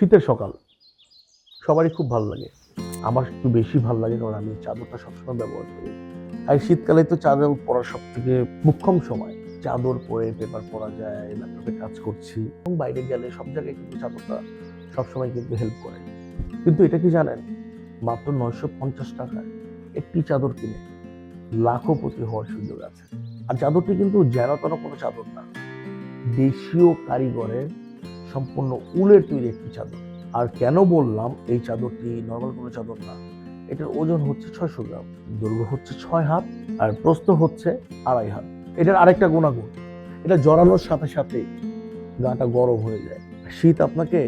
শীতের সকাল। সবারই খুব ভালো লাগে। আমার একটু বেশি ভালো লাগে কারণ আমি চাদরটা সবসময় ব্যবহার করি। আর শীতকালে তো চাদর পরার সব থেকে মুখ্যম সময়। চাদর পরে পেপার পরা যায় ল্যাপটপে কাজ করছি। এবং বাইরে গেলে সব জায়গায় কিন্তু চাদরটা সবসময় কিন্তু হেল্প করে। কিন্তু এটা কি জানেন? মাত্র নয়শো পঞ্চাশ টাকায় একটি চাদর কিনে লাখপতি হওয়ার সুযোগ আছে। আর চাদরটি কিন্তু যেন তেন কোনো চাদর না। দেশীয় কারিগরের সম্পূর্ণ উলের তৈরি একটি চাদর। আর কেন বললাম এই চাদরটি নর্মাল কোনো চাদর না? এটার ওজন হচ্ছে ছয়শো গ্রাম, দৈর্ঘ্য হচ্ছে ছয় হাত আর প্রস্থ হচ্ছে আড়াই হাত। এটার আরেকটা গুণাগুণ, এটা জড়ানোর সাথে সাথে গাটা গরম হয়ে যায়। শীত আপনাকে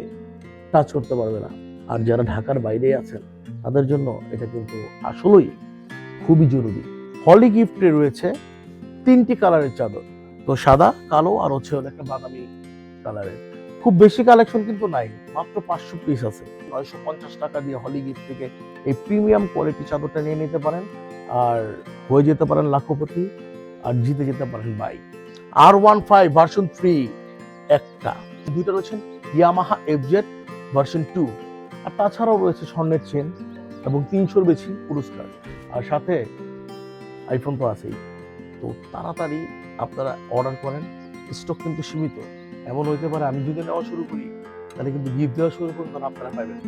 টাচ করতে পারবে না। আর যারা ঢাকার বাইরে আছেন, তাদের জন্য এটা কিন্তু আসলেই খুবই জরুরি। হলি গিফটে রয়েছে তিনটি কালারের চাদর, তো সাদা, কালো আর হচ্ছে একটা বাদামি কালারের খুব বেশি কালেকশন কিন্তু নাই, মাত্র পাঁচশো পিস আছে। নয়শো পঞ্চাশ টাকা দিয়ে হলি গিফট থেকে এই প্রিমিয়াম কোয়ালিটি চাদরটা নিয়ে নিতে পারেন, আর হয়ে যেতে পারেন লাখপতি, আর জিতে যেতে পারেন bike R one five version three একটা। দুইটা রয়েছেন ইয়ামাহা এফজেড ভার্সন টু আর তাছাড়াও রয়েছে স্বর্ণের চেন এবং তিনশোর বেশি পুরস্কার। আর সাথে আইফোন তো আছেই। তো তাড়াতাড়ি আপনারা অর্ডার করেন স্টক কিন্তু সীমিত। এমন হইতে পারে আমি যদি নেওয়া শুরু করি, তাহলে কিন্তু গিফট দেওয়া শুরু করুন তখন আপনারা পাবেন